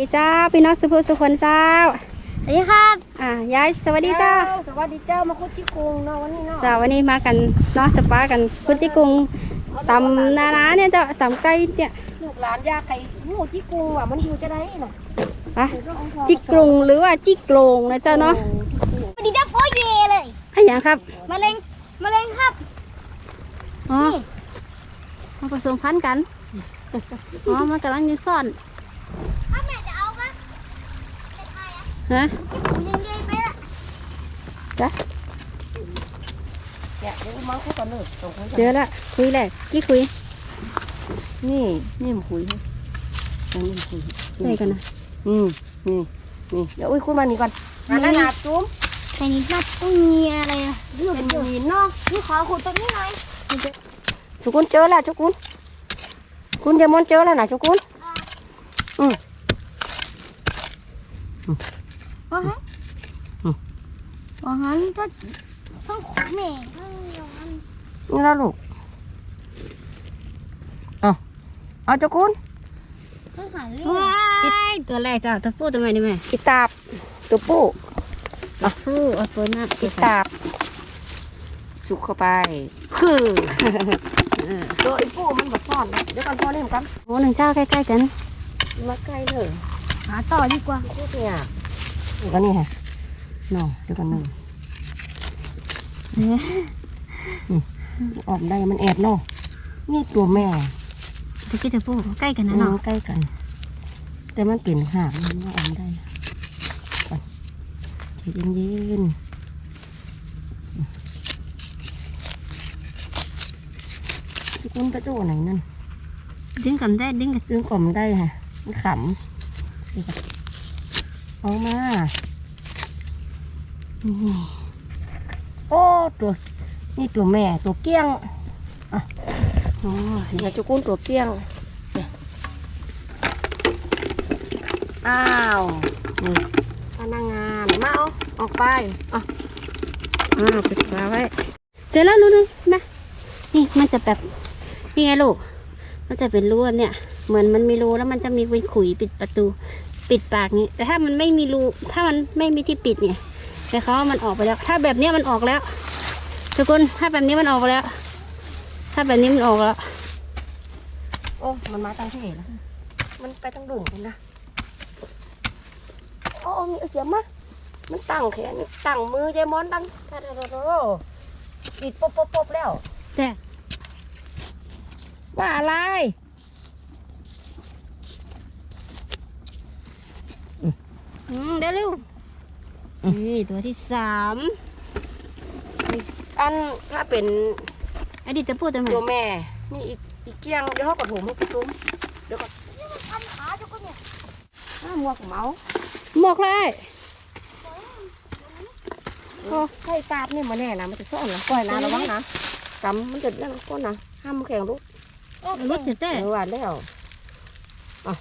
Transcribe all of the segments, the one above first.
ดีเจ้าพี่น้องสุภุสุคนเจ้า สวัสดีครับอ่ายายสวัสดีเจ้า สวัสดีเจ้ามาคุดที่กรุงเนาะวันนี้เนาะเจ้าวันนี้มากันเนาะจะป้ากันคุณจิกุงตำนานาเนี่ยเจ้าตำไก่เนี่ยลูกหลานยาไก่หมูที่กรุงว่ะมันอยู่จะได้น่ะไปจิกรุงหรือว่าจิกโกงนะเจ้าเนาะสวัสดีจ้าโฟเยเลยให้อย่างครับมะเร็งมะเร็งครับอ๋อนี่มาผสมพันธุ์กันอ๋อมันกำลังอยืนซ่อนถ้าแม่จะเอาก็เป็นไงอะ ฮะยังยัยไปละจ้ะเนี่ยเดี๋ยวมาคุยกันเลยตรงนี้เจอละคุยแหละกี่คุย นี่นี่มันคุยอันนี้มันคุยได้กันนะอืมนี่นี่เดี๋ยวอุ้ยคุยมานี่ก่อนอันนั้นหนาจุ้มแต่นี่น่าต้องมีอะไรอะเป็นหินเนาะพี่ขอขุดตรงนี้หน่อยชุกุนเจอแล้วชุกุนคุณเดมอนเจอแล้วนะชุกุนอ๋อ ฮะอ๋อฮะถ้าต้องขุดแม่ต้องอย่างนั้นนี่แล้วลูกเอาเอาชุกุนต้องหาเรื่องว้ายตัวแรกเจ้าตะปูตัวใหม่ได้ไหมอีตาบตัวปูตะปูเอาตัวหน้าอีตาบสุกเข้าไป คือตัวไอ้ปูมันแบบซ่อนนะเดี๋ยวก่อนพ่อเล่นกันโอ้หนึ่งเจ้าใกล้ๆกันมาใกล้เลยหาต่อดีกว่าโคตรเนี่ยเดี๋ยว กันนี่ฮะน้องเดี๋ยวกันหนึ่งออกได้มันแอบเนาะนี่ตัวแม่ตะกี้ตะปูใกล้กันนะน้อเนาะงใกล้กัน แต่มันเปลี่ยนหางมันว่าออกได้ก่อนใจเย็นๆทุกคนกระโดดไหนนั่น ดึงกันได้ ดึงกันดึงกล่อมได้ค่ะมันขำนี่ค่ะ เอามานี่โอ้ตัวนี่ตัวแม่ตัวเกี้ยงโอ้นี่จุกุนตัวเกี้ยงเนี่ยอ้าวนี่พนักงานมาเอาออกไปอะอ่าปิดฝาไว้เจอแล้วรู้นึงมานี่มันจะแบบนี่ไงลูกมันจะเป็นรูแบบเนี้ยเหมือนมันมีรูแล้วมันจะมีเป็นขุยปิดประตู ปิดปากนี้ แต่ถ้ามันไม่มีรูถ้ามันไม่มีที่ปิดเนี่ยหมายความว่ามันออกไปแล้ว ถ้าแบบเนี้ยมันออกแล้วทุกคนถ้าแบบนี้มันออกไปแล้ว ถ้าแบบนี้มันออกแล้ว โอ้ มันมาตั้งที่แล้วมันไปตั้งดุ่งกันนะโอ้มีเสียงมามันตั้งแขนตั้งมือยายมอนตั้งท่าท่าท่าท่าปิดปบปบปบแล้วแต่ว่าอะไร อืมเดี๋ยวเร็วนี่ตัวที่สามอันถ้าเป็นไอ้ดิจะพูดทำไมตัวแม่ นี่อีกอีกเกี้ยงเดี๋ยวเขากระผมให้พี่ตุ้มเดี๋ยวก่อนทำขาทุกคนเนี่ยอ้าวหมวกเมาส์หมอกเลยโอ้ใช่ตาบนี่มาแน่นะมันจะซ่อนนะปล่อยนะระวังนะกำมันจะนั่งก้นนะห้ามมันแข็งลูกรถเสียแต่เออว่าแล้วอะ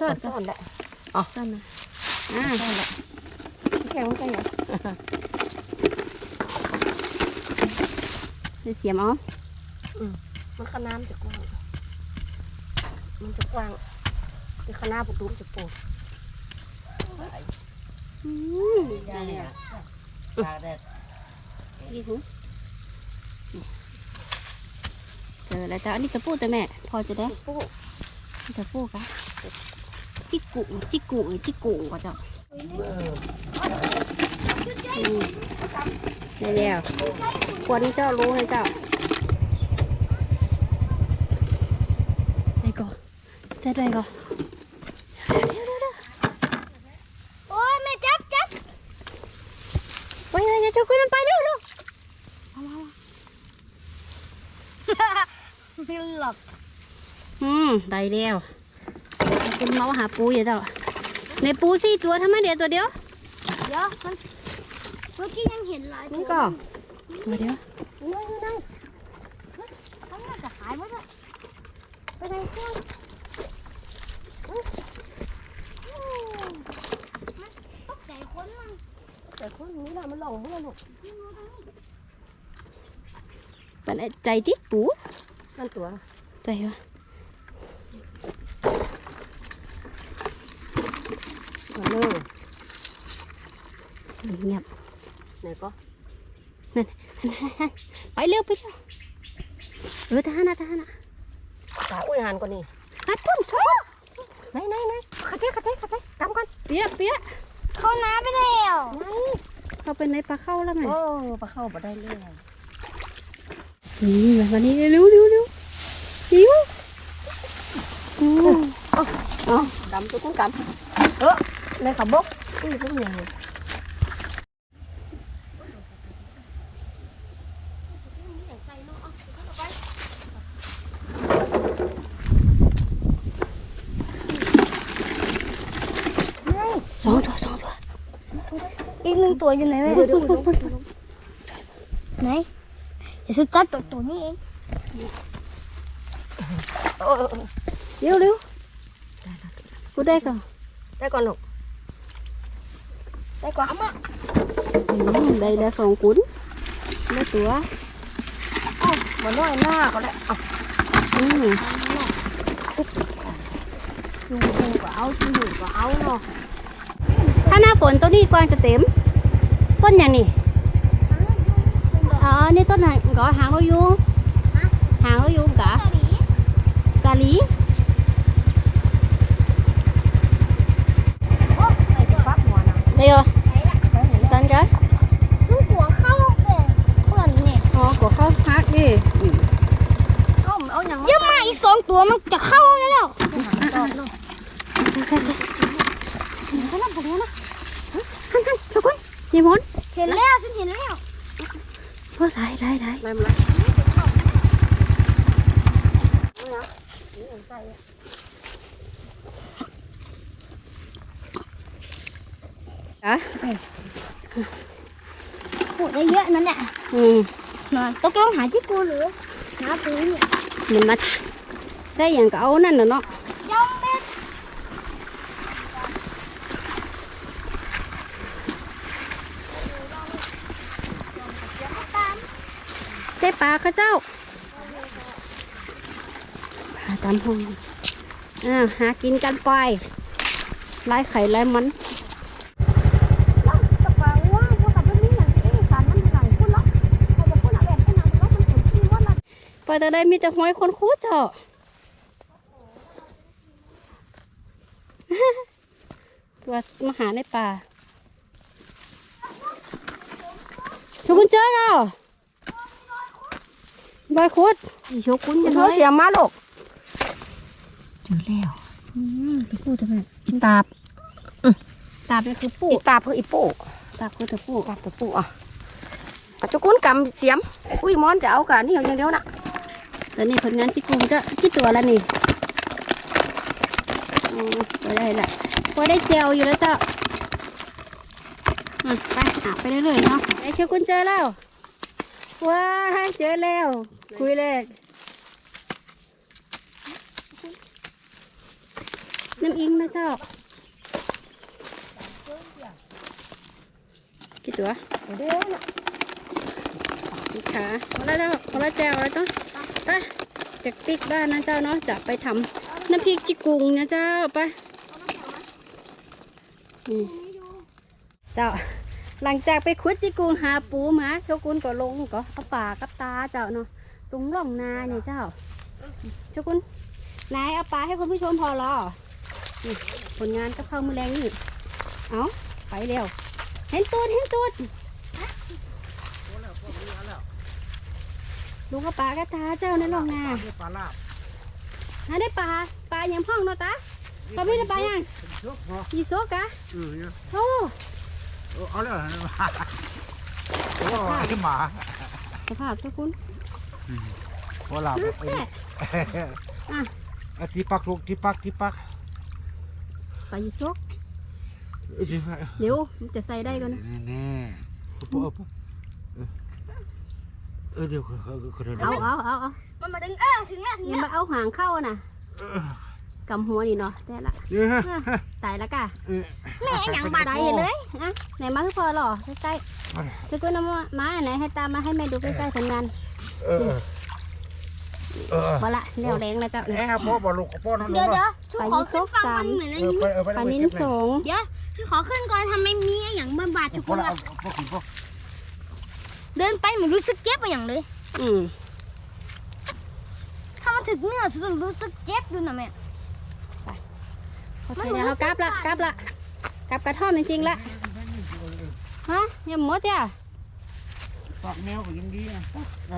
ซ่อนซ่อนแหละซ่อนนะอ่าซ่อนแหละแข็งมันแข็งเหรอเดี๋ยวเสียมเอมันขนาดจะกว้าง มันจะกว้างที่ขนาดปุตุ้มจะปวดอืมได้เลยอะกี่หูเจอแล้วจ้าอันนี้ตะปูแตัวแม่ พอจะได้ปุ๊บตะปูกะ จิกกุจิกกุจิกกุก็เจ้าอืมได้แล้วควรนี่เจ้ารู้เลยเจ้าได้ก่อนได้ได้ก่อนโอ้ยแม่จับจับไปเลยอย่าจุกขึ้นมันไปเร็วเร็วไม่หลอกอืมได้แล้ว คุณเมาหาปูอยู่เจ้าในปูสี่ตัวทำไมเดี๋ยวตัวเดียว เดี๋ยวมันเมื่อกี้ยังเห็นหลายนี่ก็ตัวเดียวทั้งหมดจะหายหมดเลยไปไหนเสี่ยวมันตกใจคนมันแต่คนนี้ละมันหลงเมื่อลูกเป็นใจติดปูนั่นตัวใจวะ เลยเงียบไหนก็ไปเร็วไปเร็วเออทหารนะทหารนะตาอุ้ยหันก่อนนี่ฮัดพุ่นชนไหนไหนไหนขัดเทขัดเทขัดเทกำกันเปียกเปียกเข้าน้ำไปแล้วไหนเข้าไปในปลาเข้าแล้วไงโอ้ปลาเข้าบ่ได้เลยนี่มานี่เร็วเร็วเร็วเร็วโอ้อ๋อกำตัวกุ้งกำเออ ในขับบกอุ้ยพวกเนี่ยสองตัวสองตัวอีกหนึ่งตัวอยู่ไหนแม่ไหนเดี๋ยวฉันจับตัวตัวนี้เองเออเร็วเร็วกูได้ก่อนได้ก่อนลูกได้กว่ามาอืมได้แล้วสองกุนได้ตัวบ่น้อยหน้าก็ได้เอาอืมชูชูก็เอาชูหนูก็เอาเนาะถ้าหน้าฝนต้นนี้กวางจะเต็ เอาเอาอย่างเยอะมากอีกสองตัวมันจะเข้าแล้วชอบเนาะใช่ใช่ใช่เขาลับผมนะหันหันทุกคนยี่มอนเห็นแล้วฉันเห็นแล้วเฮ้ยไล่ไล่ไล่ได้มาแล้วอะพูดได้เยอะนั่นแหละอืม นอนตกลงหาที่กูหรือหาปูเนี่ยเดี๋ยวมาได้อย่างก็เอา ไปแต่ได้มีแต่ห้อยคนคูเจ้าตัวมาหาในป่าชูกุญเจอแล้วบอยคุดโชกุนจะเธน้ออยเสียมาลูกเจอแล้วอืมตะปูทำไมอีตาบตาเป็นคือปูอีตาบคืออีโป้ตาคือตะปูตาบตะปูอะเอาจุกุนกำเสียม อุ้ยมอนจะเอากันนี่อย่างเดียวนะ ตอนนี้ผลงานที่กรุงจะกี่ตัวแล้วนี่พอได้ละพอได้เจลอยู่แล้วเจ้าอะไปหาไปเรื่อยๆเนาะไอเชียวกุญเจอแล้ว ว้าเจอแล้ว คุยเลยน้ำอิงนะเจ้ากี่ตัวเดี๋ยวนะขาเอาละเจ้าเอาะแจวเอาละต้อง ไปจากปิกบ้านนะเจ้าเนาะจะไปทำน้ำพริกจิกุงนะเจ้าไปนี่เจ้าหลังจากไปขุดจิกุงหาปูมาโชกุนก็ลงก็เอาปากกับตาเจ้าเนาะตรงร่องนาเนี่ยเจ้าโชกุนนายเอาปลาให้คุณผู้ชมพอรอผลงานกับข้าวมือแรงนี่เอาไปเร็ว เห็นตูดเห็นตูด ลุงกับปลากับตาเจ้าในร่องนาปลาลาบหาได้ปลาปลาอย่างพ่องเนาะตาปลาไม่ได้ปลายังเชือกพอยีโซกะเออเนี่ยโอ้เออเอาเลยเหรอมาโอ้ไอ้หมาสภาพโชกุนหัวหลับไอ้แม่ไอ้ที่ปักลูกที่ปักที่ปักปลายีโซกเอ้ยเดี๋ยวมันจะใส่ได้ก่อนนะนี่นี่ปุ๊บปุ๊บเออเดี๋ยวเขาเขาเดินเอาเอาเอาเอามันมาดึงเออถึงแล้วถึงยังแล้วมาเอาหางเข้าน่ะกำหัวนี่เนาะได้ละเดี๋ยวฮะตายแล้วกะแม่อย่างบาดตายเลยอะไหนมาคือพอหรอใกล้ๆจะกูนำมามาอันไหนให้ตามมาให้แม่ดูใกล้ๆผลงานเออเออพอละเลี้ยวแรงแล้วเจ้าแอบพ่อบอลลูกพ่อน้องเดี๋ยวเดี๋ยวชูขอขึ้นฟังมันเหมือนอันเออนี้ไปเออไปปลานิ้นสงเดี๋ยวชูคือขอขึ้นก่อนทำไมมีไอ้อย่างเบิ่มบาดทุกพคอนแล้วละ ไปเหมือนรู้สึกเจ็บอะอย่างเลย อืมถ้ามันถึงเนื้อสุดรู้สึกเจ็บดูนะแม่ โอเคเดี๋ยวเขากลับละกลับละกลับกระท่อมจริงๆละฮะอย่าหมดอะปากแมวก็ยังดีนะ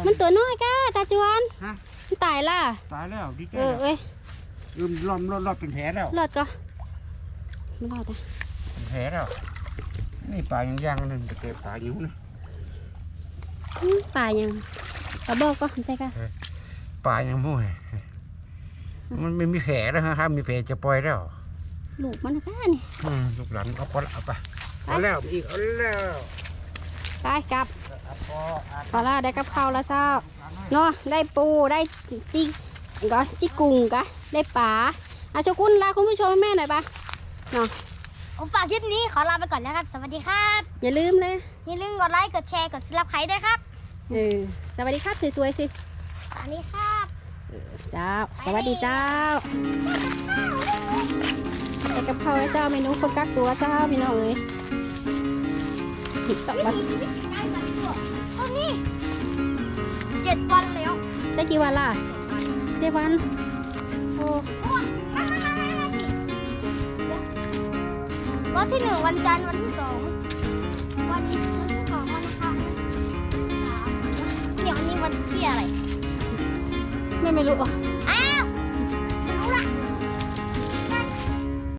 มันตัวน้อยก้าตาจวนฮะมันตายล่ะตายแล้วดีใจเออเอ้ยลืมรอมรอดรอดเป็นแผลแล้วรอดก็ไม่รอดอะเป็นแผลแล้วนี่ปลายังย่างนึงจะเก็บปลาอยู่นะ อืมป่ายังกระบอกก็ใจก้าปลายังมุ่ยมันไม่มีแผลแล้วฮะถ้ามีแผลจะปล่อยแล้วลูกมันก้านี่อืมลูกหลานเอาไปละเอาไปเอาแล้วอีกเอาแล้วไปกลับเอาพออะพอละได้กับข้าวแล้วเจ้าเนาะได้ปูได้จิก็จิกุ้งกะได้ปลาอาชกุลลาคุณผู้ชมแม่หน่อยปะ ผมฝากคลิปนี้ขอลาไปก่อนนะครับ สวัสดีครับ อย่าลืมเลยอย่าลืมกดไลค์ กดแชร์ กดซับสไครต์ด้วยครับเออสวัสดีครับสวยๆสิสวัสดีครับเจ้า สวัสดีเจ้าได้กับข้าวแล้วเจ้าเมนูคนกักตัวเจ้าพี่น้องเอ้ยต้องมาต้นนี้เจ็ดวันแล้ว ได้กี่วันล่ะเจ็ดวัน โอ้ วันที่หนึ่งวันจันทร์วันที่สองวันวันที่สองวันอังคารสามเดี๋ยววันนี้วันที่อะไร ไม่ไม่รู้อะ